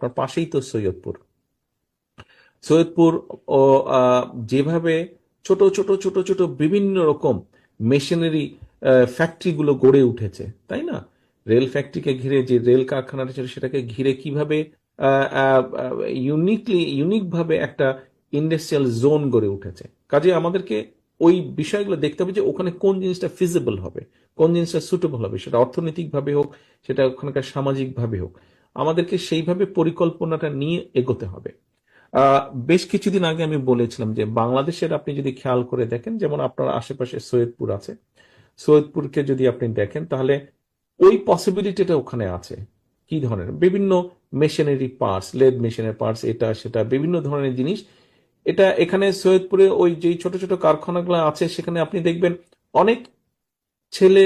আপনার পাশেই তো সৈয়দপুর। সৈয়দপুর ও যেভাবে ছোট ছোট ছোট ছোট বিভিন্ন রকম মেশিনারি ফ্যাক্টরিগুলো গড়ে উঠেছে, তাই না? রেল ফ্যাক্টরিকে ঘিরে যে রেল কারখানাটা ছিল সেটাকে ঘিরে কীভাবে ইউনিকলি ইউনিকভাবে একটা ইন্ডাস্ট্রিয়াল জোন গড়ে উঠেছে। কাজে আমাদেরকে ওই বিষয়গুলো দেখতে হবে যে ওখানে কোন জিনিসটা ফিজিবল হবে, কোন জিনিসটা সুটেবল হবে, সেটা অর্থনৈতিকভাবে হোক, সেটা ওখানকার সামাজিকভাবে হোক। আমাদেরকে সেইভাবে পরিকল্পনাটা নিয়ে এগোতে হবে। বেশ কিছুদিন আগে আমি বলেছিলাম যে বাংলাদেশের আপনি যদি খেয়াল করে দেখেন, যেমন আপনার আশেপাশে সৈয়দপুর আছে, সৈয়দপুরকে যদি আপনি দেখেন, তাহলে ওই পসিবিলিটিটা ওখানে আছে। কি ধরনের? বিভিন্ন মেশিনারি পার্টস লেদ মেশিনের পার্টস এটা, সেটা, বিভিন্ন ধরনের জিনিস। এটা এখানে সৈয়দপুরে ওই যে ছোট ছোট কারখানাগুলো আছে, সেখানে আপনি দেখবেন অনেক ছেলে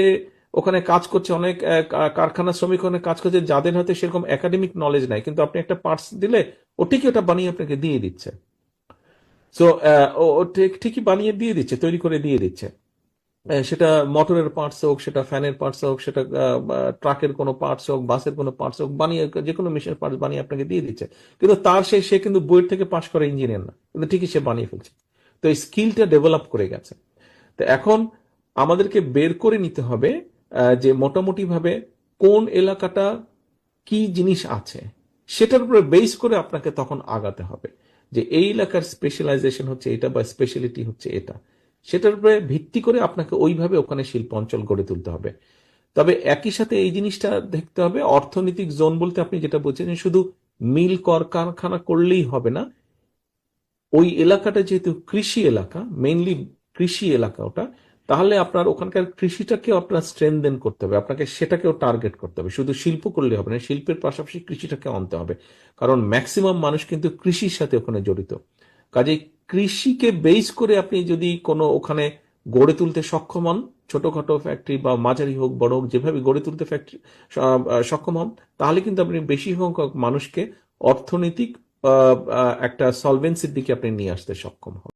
ওখানে কাজ করছে অনেক কারখানা শ্রমিক ওখানে কাজ করছে, যাদের হয়তো সেরকম একাডেমিক নলেজ নাই। কিন্তু আপনি একটা পার্টস দিলে, ও ঠিকই ওটা বানিয়ে আপনাকে দিয়ে দিচ্ছে। সো ও ও ঠিক- ঠিকই বানিয়ে দিয়ে দিচ্ছে, তৈরি করে দিয়ে দিচ্ছে। সেটা মোটরের পার্টস হোক, সেটা ফ্যানের পার্টস হোক, সেটা ট্রাকের কোনো পার্টস হোক বাসের কোনো পার্টস হোক, বানিয়ে যে কোনো মেশিনের পার্টস বানিয়ে আপনাকে দিয়ে দিচ্ছে। কিন্তু তার সে সে কিন্তু বইয়ের থেকে পাশ করে ইঞ্জিনিয়ার না। কিন্তু ঠিকই সে বানিয়ে ফেলছে। তো এই স্কিলটা ডেভেলপ করে গেছে। তো এখন আমাদেরকে বের করে নিতে হবে যে মোটামুটি ভাবে কোন এলাকাটা কি জিনিস আছে, সেটার উপরে বেস করে আপনাকে তখন আগাতে হবে যে এই এলাকার স্পেশালাইজেশন হচ্ছে এটা বা স্পেশালিটি হচ্ছে এটা। সেটার উপরে ভিত্তি করে আপনাকে ওইভাবে ওখানে শিল্প অঞ্চল গড়ে তুলতে হবে। তবে একই সাথে এই জিনিসটা দেখতে হবে, অর্থনৈতিক জোন বলতে আপনি যেটা বলছেন শুধু মিল, কর, কারখানা করলেই হবে না। ওই এলাকাটা যেহেতু কৃষি এলাকা মেইনলি কৃষি এলাকা ওটা তাহলে আপনার ওখানকার কৃষিটাকে আপনার স্ট্রেনদেন করতে হবে। আপনাকে সেটাকেও টার্গেট করতে হবে। শুধু শিল্প করলে হবে না, শিল্পের পাশাপাশি কৃষিটাকে আনতে হবে। কারণ ম্যাক্সিমাম মানুষ কিন্তু কৃষির সাথে ওখানে জড়িত। কাজে কৃষিকে বেস করে আপনি যদি কোনো ওখানে গড়ে তুলতে সক্ষম হন, ছোটখাটো ফ্যাক্টরি বা মাঝারি হোক, বড় হোক, যেভাবে গড়ে তুলতে ফ্যাক্টরি সক্ষম হন, তাহলে কিন্তু আপনি বেশি সংখ্যক মানুষকে অর্থনৈতিক একটা সলভেন্সির দিকে আপনি নিয়ে আসতে সক্ষম হন